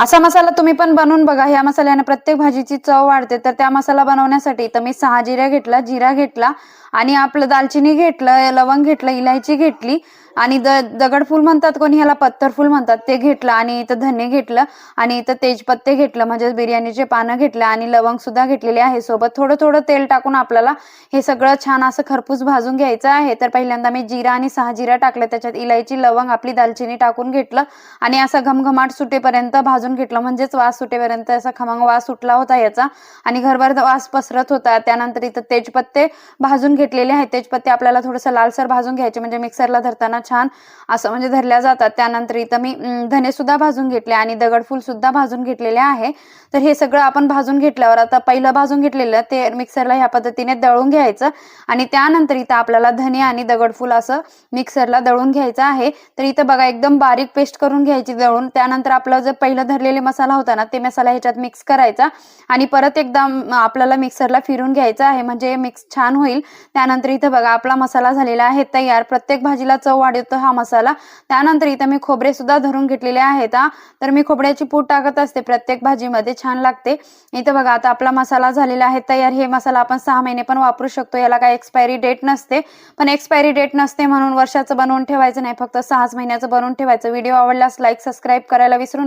असा मसाला तुम्ही पण बनवून बघा. ह्या मसाल्याने प्रत्येक भाजीची चव वाढते. तर त्या मसाला बनवण्यासाठी तर मी सहा जिऱ्या घेतला जिरा घेतला आणि आपलं दालचिनी घेतलं लवंग घेतलं इलायची घेतली. आणि द दगडफूल म्हणतात कोणी ह्याला पत्तरफूल म्हणतात. ते घेतलं आणि इथं धने घेतलं आणि इथं तेजपत्ते घेतलं म्हणजे बिर्याणीचे पानं घेतलं आणि लवंग सुद्धा घेतलेले आहे सोबत. थोडं थोडं तेल टाकून आपल्याला हे सगळं छान असं खरपूस भाजून घ्यायचं आहे. तर पहिल्यांदा मी जिरा आणि सहा जिरा टाकलं. त्याच्यात इलायची लवंग आपली दालचिनी टाकून घेतलं आणि असं घमघमाट सुटेपर्यंत भाजून घेतलं. म्हणजेच वास सुटेपर्यंत असा खमंग वास सुटला होता याचा आणि घरभर वास पसरत होता. त्यानंतर इथं तेजपत्ते भाजून घेतलेले आहेत. तेजपत्ते आपल्याला थोडंसं लालसर भाजून घ्यायचे म्हणजे मिक्सरला धरताना छान असं म्हणजे धरल्या जातात. त्यानंतर इथं मी धने सुद्धा भाजून घेतले आणि दगडफूल सुद्धा भाजून घेतलेले आहे. तर हे सगळं आपण भाजून घेतल्यावर आता पहिलं भाजून घेतलेलं ते मिक्सरला ह्या पद्धतीने दळून घ्यायचं आणि त्यानंतर इथं आपल्याला धने आणि दगडफूल असं मिक्सरला दळून घ्यायचं आहे. तर इथं बघा एकदम बारीक पेस्ट करून घ्यायची दळून. त्यानंतर आपलं जर पहिलं धरलेले मसाला होता ना ते मसाला ह्याच्यात मिक्स करायचा आणि परत एकदा आपल्याला मिक्सरला फिरून घ्यायचं आहे. म्हणजे मिक्स छान होईल. त्यानंतर इथं बघा आपला मसाला झालेला आहे तयार. प्रत्येक भाजीला चव वाढवतो हा मसाला. त्यानंतर इथं मी खोबरे सुद्धा धरून घेतलेले आहेत तर मी खोबऱ्याची पूड टाकत असते प्रत्येक भाजीमध्ये छान लागते. इथं बघा आता आपला मसाला झालेला आहे तयार. हे मसाला आपण सहा महिने पण वापरू शकतो याला काय एक्सपायरी डेट नसते. पण एक्सपायरी डेट नसते म्हणून वर्षाचं बनवून ठेवायचं नाही फक्त सहाच महिन्याचं बनवून ठेवायचं. व्हिडिओ आवडल्यास लाईक सबस्क्राईब करायला विसरून